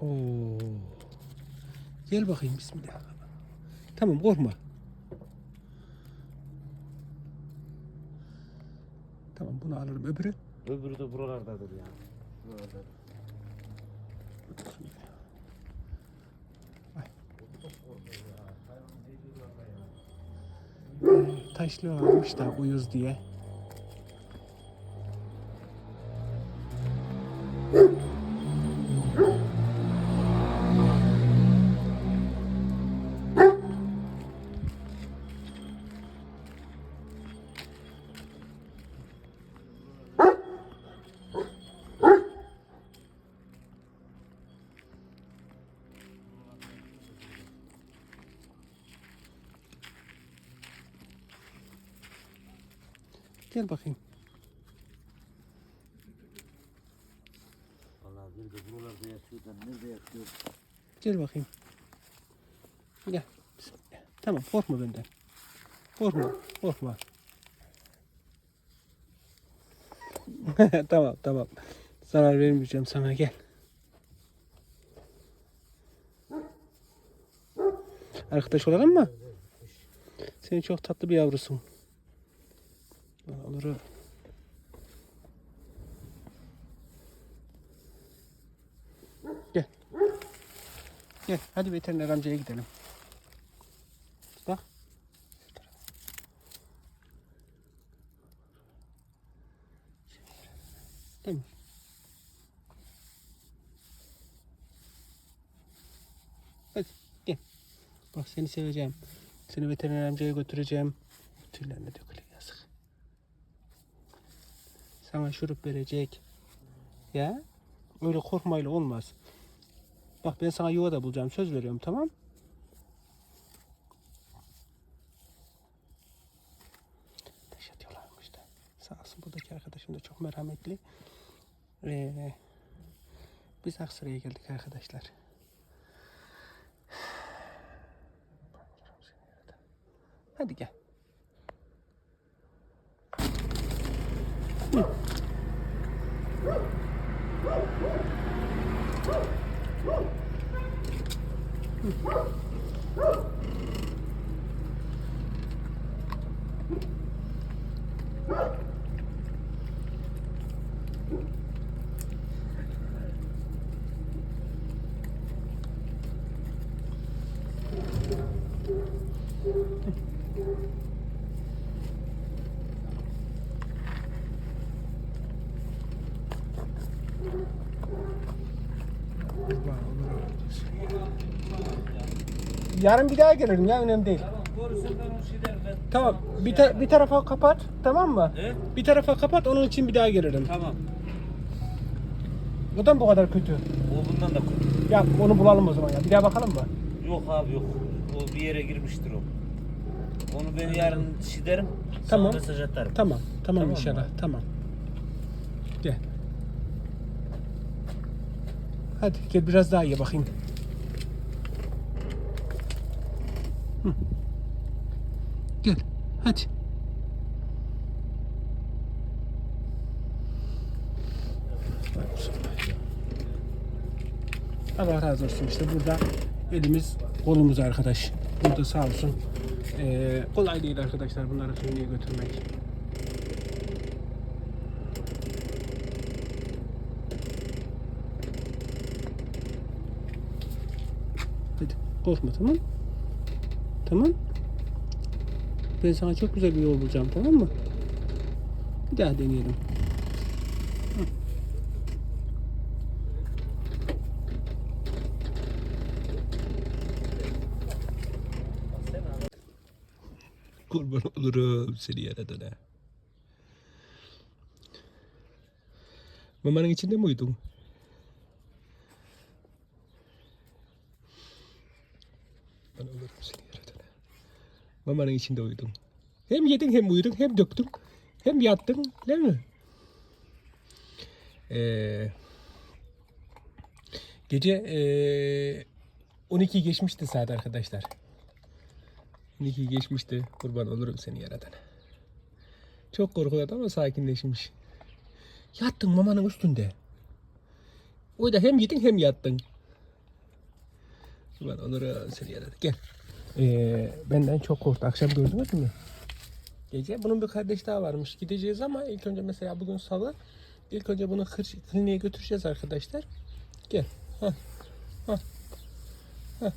Oo. Gel bakayım bismillah. Tamam korkma. Tamam bunu alırım öbürü. Öbürü de buralardadır ya. Buralarda. Taşlı almış da uyuz diye. Gel bakayım. Vallahi bir de buralarda yatıyor da nerede yatıyor? Gel bakayım. Gel. Bismillah. Tamam korkma benden. Korkma. Korkma. tamam tamam. Zarar vermeyeceğim sana gel. Arkadaş olalım mı? Sen çok tatlı bir yavrusun. O. Gel. Gel hadi veteriner amcaya gidelim. Bak. Değil mi? Hadi gel. Bak seni seveceğim. Seni veteriner amcaya götüreceğim. Tüylerine yazık. Sana şurup verecek. Ya. Öyle korkmayla olmaz. Bak ben sana yuva da bulacağım. Söz veriyorum tamam. Taş atıyorlarmış da. Sağ olsun buradaki arkadaşım da çok merhametli. Ee, biz Aksaray'a geldik arkadaşlar. Hadi gel. Thank you. Yarın bir daha gelirim ya önemli değil. Tamam görürsen ben onu şey derim ben. Tamam bir, ta- bir tarafa kapat tamam mı? He? Bir tarafa kapat onun için bir daha gelirim. Tamam. O da mı bu kadar kötü? O bundan da kötü. Ya onu bulalım o zaman ya. Bir daha bakalım mı? Yok abi yok. O bir yere girmiştir o. Onu ben yarın şey derim. Tamam. Sana mesaj atarım. Tamam. Tamam, Tamam inşallah. mı? Tamam. Gel. Hadi gel biraz daha iyi bakayım. Gel. Hadi. Allah razı olsun işte burada elimiz kolumuz arkadaş. Burada sağ olsun. Ee, kolay değil arkadaşlar bunları kliniğe götürmek. Hadi korkma tamam Tamam. Ben sana çok güzel bir yol bulacağım tamam mı? Bir daha deneyelim. Kurban olurum seni yaradana. Mamanın içinde mi uyudun? Kurban olurum seni yaradana. Mamanın içinde uyudun. Hem yedin hem uyudun hem döktün. Hem yattın değil mi? Ee, gece ee, 12 geçmişti saat arkadaşlar. 12 geçmişti. Kurban olurum seni yaradan. Çok korkuyordu ama sakinleşmiş. Yattın mamanın üstünde. O da hem yedin hem yattın. Ben Onur'u seni yaradı. Gel. Ee, benden çok korktu. Akşam gördünüz mü? Gece. Bunun bir kardeş daha varmış. Gideceğiz ama ilk önce mesela bugün salı. İlk önce bunu kır, kliniğe götüreceğiz arkadaşlar. Gel. Hah. Hah. Hah.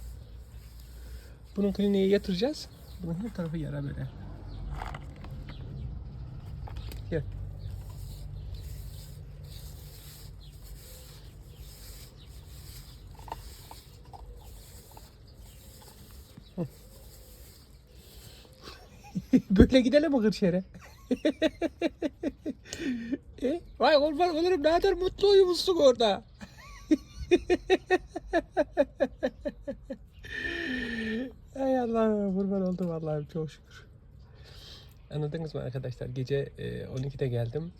Bunun kliniğe yatıracağız. Bunun her tarafı yara böyle. Gel. Böyle gidelim mi Kırşehir'e? e? Vay kurban olurum ne kadar mutlu uyumuşsun orada. Ay Allah'ım kurban oldum Allah'ım çok şükür. Anladınız mı arkadaşlar? Gece e, 12'de geldim.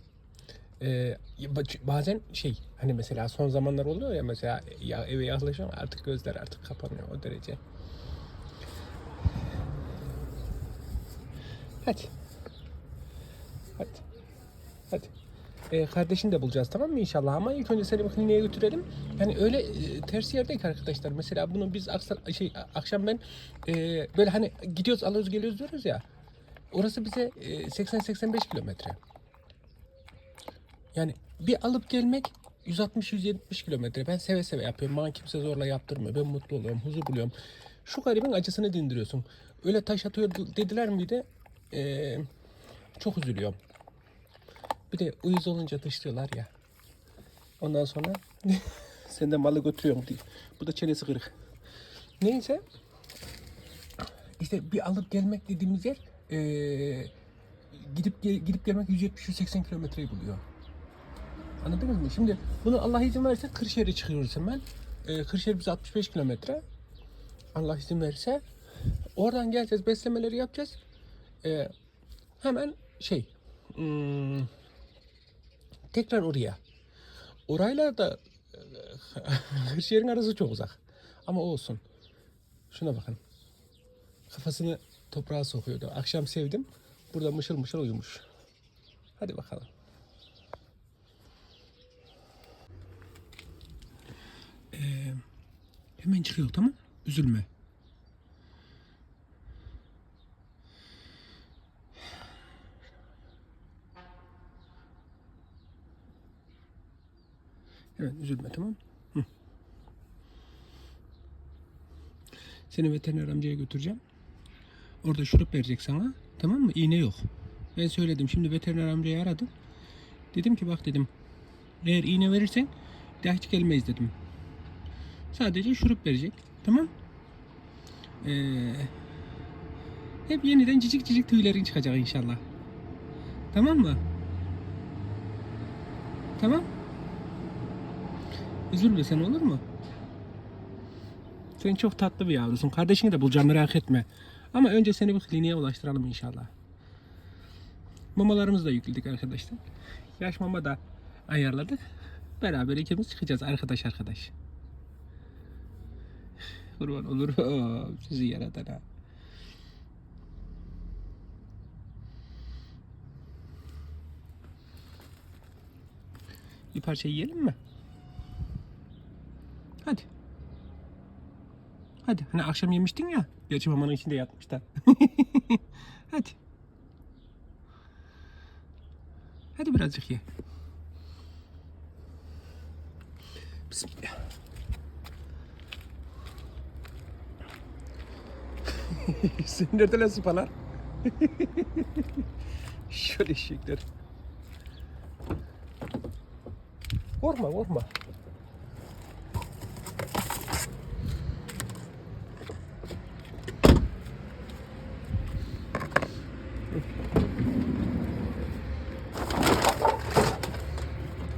E, ba- bazen şey hani mesela son zamanlar oluyor ya mesela ya eve yaklaşıyorum artık gözler artık kapanıyor o derece. Hadi. Hadi. Hadi. Ee, kardeşini de bulacağız tamam mı inşallah ama ilk önce seni bir kliniğe götürelim. Yani öyle e, tersi yerdeyik arkadaşlar. Mesela bunu biz aksa- şey akşam ben e, böyle hani gidiyoruz alıyoruz geliyoruz diyoruz ya. Orası bize e, 80-85 kilometre. Yani bir alıp gelmek 160-170 kilometre. Ben seve seve yapıyorum. Bana kimse zorla yaptırmıyor. Ben mutlu oluyorum, huzur buluyorum. Şu garibin acısını dindiriyorsun. Öyle taş atıyor dediler miydi? Ee, çok üzülüyorum. Bir de uyuz olunca dışlıyorlar ya. Ondan sonra sen de malı götürüyorum diye. Bu da çenesi kırık. Neyse. İşte bir alıp gelmek dediğimiz yer ee, gidip gidip gelmek 170-180 kilometreyi buluyor. Anladınız mı? Şimdi bunu Allah izin verirse Kırşehir'e çıkıyoruz hemen. Ee, Kırşehir bize 65 kilometre. Allah izin verirse. Oradan geleceğiz, beslemeleri yapacağız. Ee, hemen şey, hmm, tekrar oraya. Orayla da e, Kırşehir'in arası çok uzak. Ama olsun. Şuna bakın. Kafasını toprağa sokuyordu. Akşam sevdim. Burada mışıl mışıl uyumuş. Hadi bakalım. Ee, hemen çıkıyor tamam Üzülme. Hemen üzülme tamam Hı. Seni veteriner amcaya götüreceğim. Orada şurup verecek sana. Tamam mı? İğne yok. Ben söyledim. Şimdi veteriner amcayı aradım. Dedim ki bak dedim. Eğer iğne verirsen daha hiç gelmeyiz dedim. Sadece şurup verecek. Tamam. Ee, hep yeniden cicik cicik tüylerin çıkacak inşallah. Tamam mı? Tamam. Üzülme sen olur mu? Sen çok tatlı bir yavrusun. Kardeşini de bulacağım merak etme. Ama önce seni bir kliniğe ulaştıralım inşallah. Mamalarımızı da yükledik arkadaşlar. Yaş mama da ayarladık. Beraber ikimiz çıkacağız arkadaş arkadaş. Kurban olur sizi yaratana. Bir parça yiyelim mi? Hadi. Hadi. Hani akşam yemiştin ya. Gerçi mamanın içinde yatmış da. Hadi. Hadi birazcık ye. Bismillah. Sen nerede lan sıpalar? Şöyle eşekler. Korkma korkma.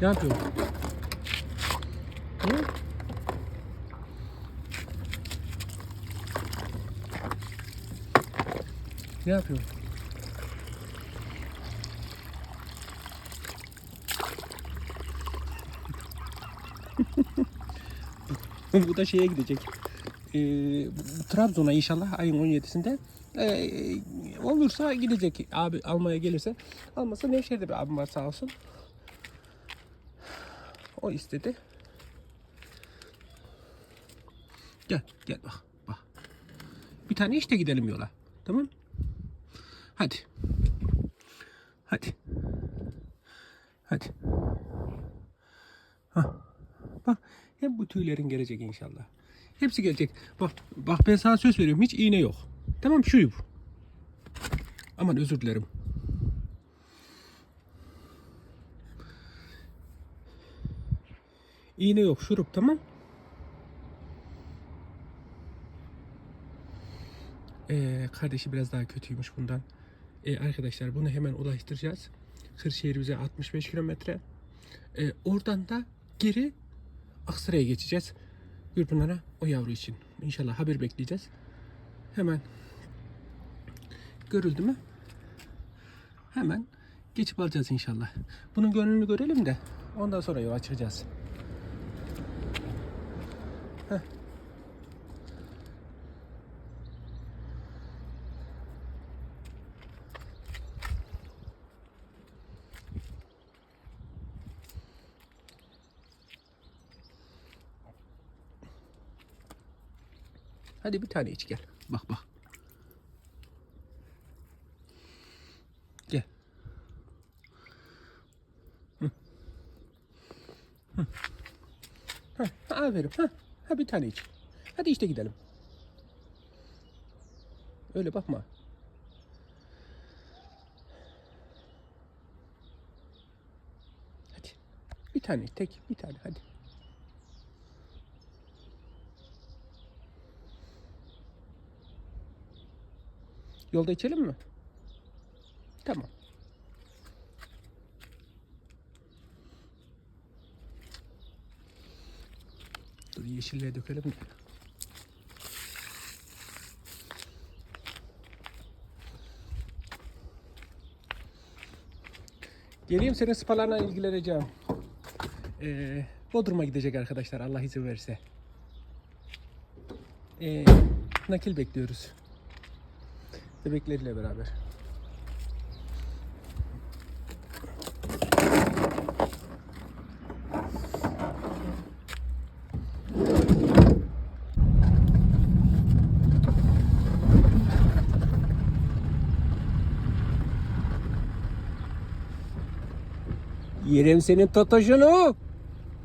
Ne yapıyorsun? Hı? Ne yapıyorsun? Bu da şeye gidecek. Ee, Trabzon'a inşallah ayın 17'sinde. Ee, olursa gidecek abi almaya gelirse. Almasa Nevşehir'de bir abim var sağ olsun. O istedi. Gel gel bak bak. Bir tane işte gidelim yola. Tamam? Hadi. Hadi. Hadi. Hah. Bak hep bu tüylerin gelecek inşallah. Hepsi gelecek. Bak bak ben sana söz veriyorum hiç iğne yok. Tamam şu bu. Aman özür dilerim. İğne yok şurup tamam. Ee, kardeşi biraz daha kötüymüş bundan. Ee, arkadaşlar bunu hemen ulaştıracağız. Kırşehir bize 65 kilometre. Ee, oradan da geri Aksaray'a geçeceğiz. Gürpınar'a o yavru için. İnşallah haber bekleyeceğiz. Hemen görüldü mü? Hemen geçip alacağız inşallah. Bunun gönlünü görelim de ondan sonra yola çıkacağız. Heh. Hadi bir tane iç gel. Bak bak. Gel. Hı. Heh, aferin. Ha, ha bir tane iç. Hadi işte gidelim. Öyle bakma. Hadi. Bir tane tek bir tane hadi. Yolda içelim mi? Tamam. Dur yeşilliğe dökelim de. Geleyim senin spalarla ilgileneceğim. Ee, Bodrum'a gidecek arkadaşlar Allah izin verirse. Ee, nakil bekliyoruz. Bebekleriyle beraber. Yerim senin totoşunu.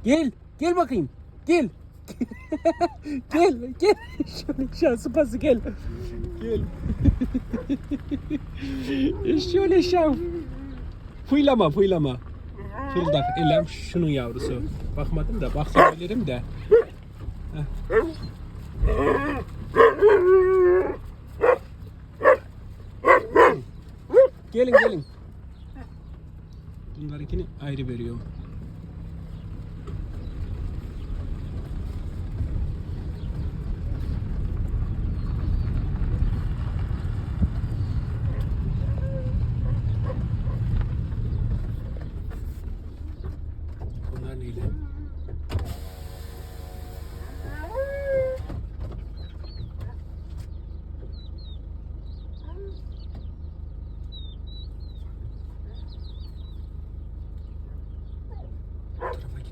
Gel, gel bakayım. Gel. gel, gel. Şöyle şansı pası gel. Gel. Şöyle şan. Fıylama, fıylama. Fırıldak. Elem şunun yavrusu. Bakmadım da baksam bilirim de. Heh. Gelin gelin. Bunlarınkini ayrı veriyorum.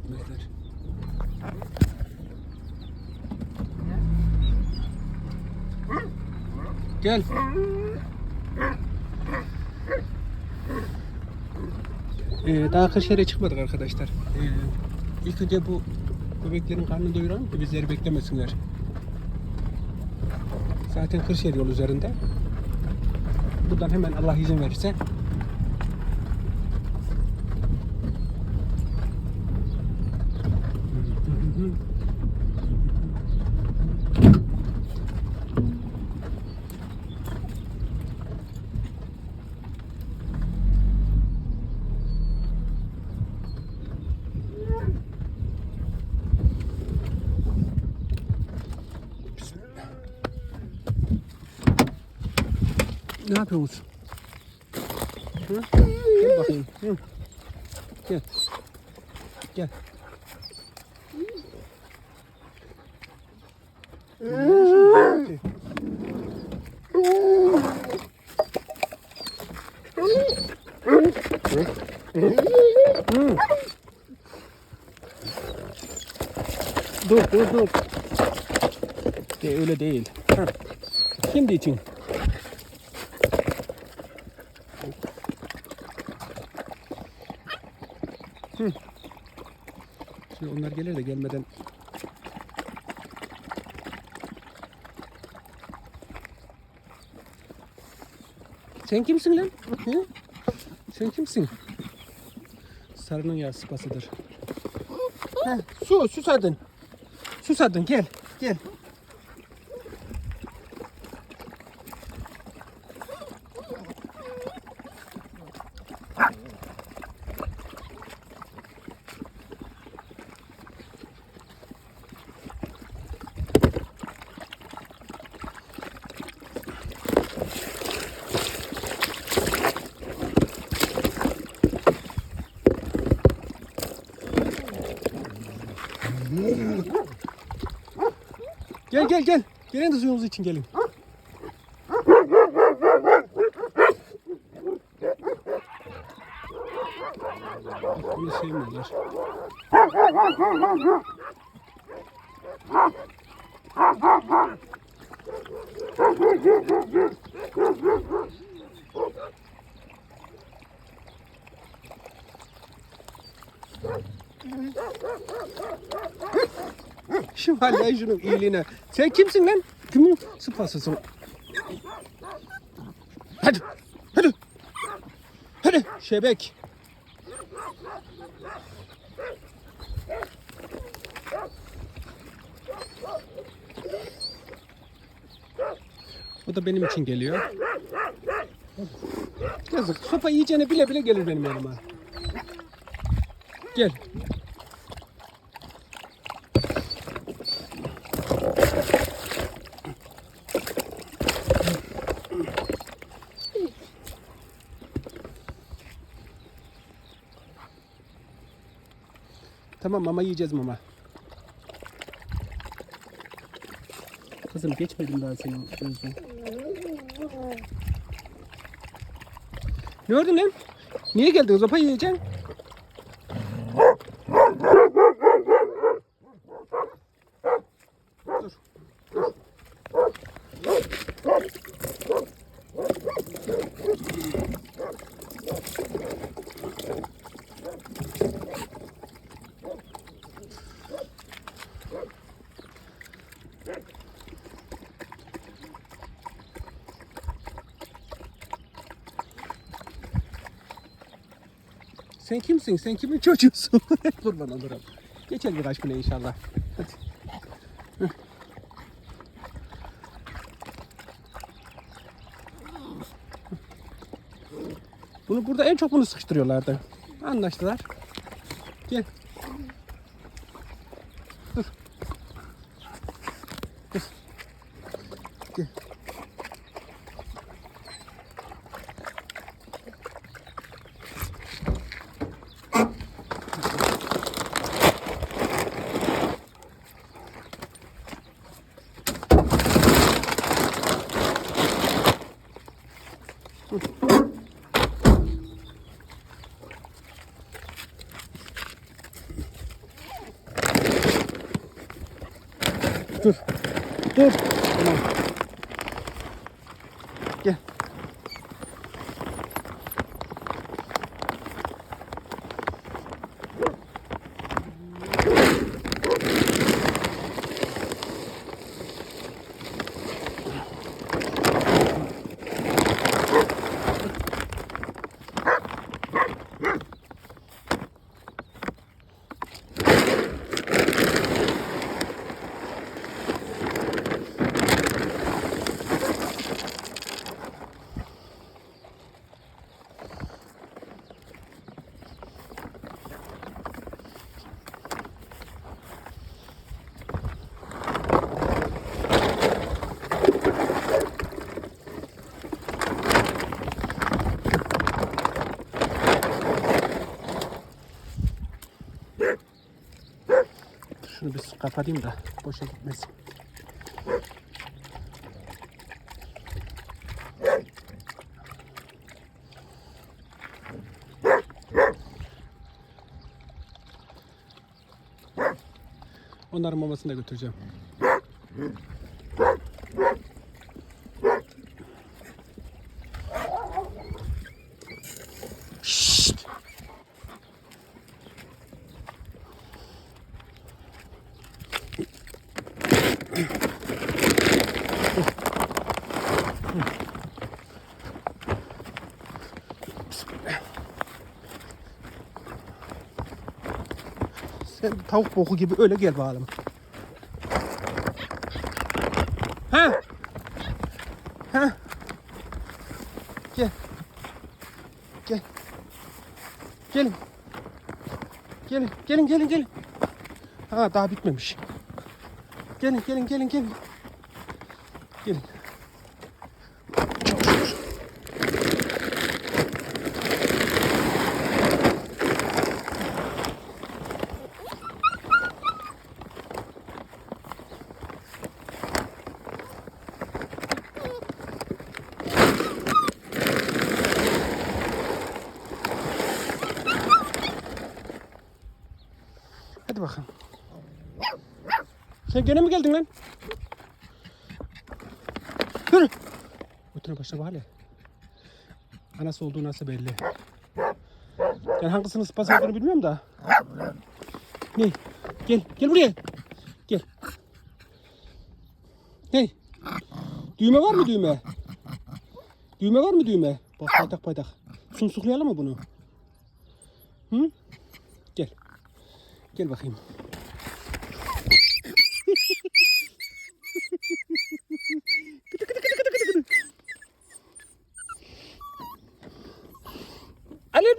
Gitmezler. Gel. Ee, daha Kırşehir'e çıkmadık arkadaşlar. Ee, ilk önce bu bebeklerin karnını doyuralım ki bizleri beklemesinler. Zaten Kırşehir yol üzerinde. Buradan hemen Allah izin verirse Ne yapıyorsunuz? Hı? Gel bakayım. Hı. Gel. Gel. Hı. Dur dur dur. De öyle değil. Heh. Şimdi için. Hı. Şimdi onlar gelir de gelmeden Sen kimsin lan? Hı? Sen kimsin? Sarının ya sıpasıdır. Heh, su, susadın. Susadın gel, gel. Gel gel gel. Gelin de suyumuz için gelin. Bunu sevmiyorlar. Şu vallahi şunun iyiliğine. Sen kimsin lan? Kimin sıpasısın? Hadi. Hadi. Hadi. Şebek. O da benim için geliyor. Yazık. Sopa yiyeceğini bile bile gelir benim yanıma. Gel. Tamam mama yiyeceğiz mama. Kızım geçmedim daha senin gözün. Ne gördün lan? Niye geldin? Zopa yiyeceksin. Sen kimsin? Sen kimin çocuğusun? Kurban olurum. Geçer birkaç güne inşallah. Hadi. Bunu burada en çok bunu sıkıştırıyorlardı. Anlaştılar. Gel. Dur. Dur. Tamam. Kapatayım da boşa gitmesin. Onların mamasını da götüreceğim. Sen tavuk boku gibi öyle gel bakalım. Ha? Ha? Gel. Gel. Gelin. Gelin, gelin, gelin, gelin. Ha daha bitmemiş. Gelin, gelin, gelin, gelin. Sen gene mi geldin lan? Yürü. Götüne başla bari. Anası olduğu nasıl belli. Ben hangisinin sıpası olduğunu bilmiyorum da. Ne? Gel, gel buraya. Gel. Ne? Düğme var mı düğme? Düğme var mı düğme? Bak paytak paytak. Sumsuklayalım mı bunu? Hı? Gel. Gel bakayım.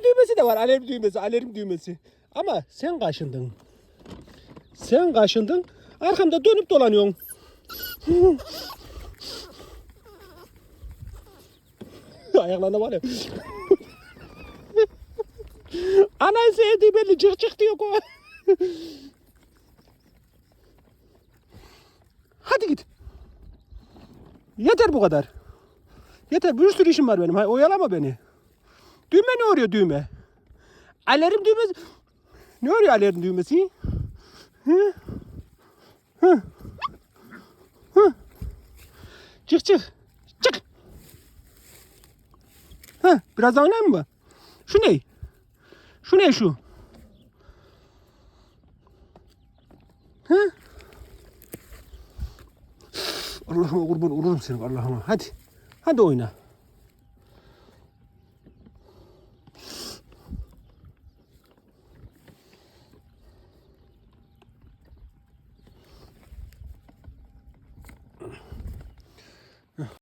Düğmesi de var. Alarm düğmesi, alarm düğmesi. Ama sen kaşındın. Sen kaşındın. Arkamda dönüp dolanıyorsun. Ayaklarına var ya. Anayı sevdiği belli çık çık diyor ko. Hadi git. Yeter bu kadar. Yeter bir sürü işim var benim. Hay oyalama beni. Düğme ne oluyor düğme? Alarm düğmesi. Ne oluyor alarm düğmesi? Hı? Hı? Hı? Çık çık. Çık. Hı, biraz oynayayım mı? Şu ne? Şu ne şu? Hı? Allah'ıma kurban olurum senin Allah'ıma. Hadi. Hadi oyna.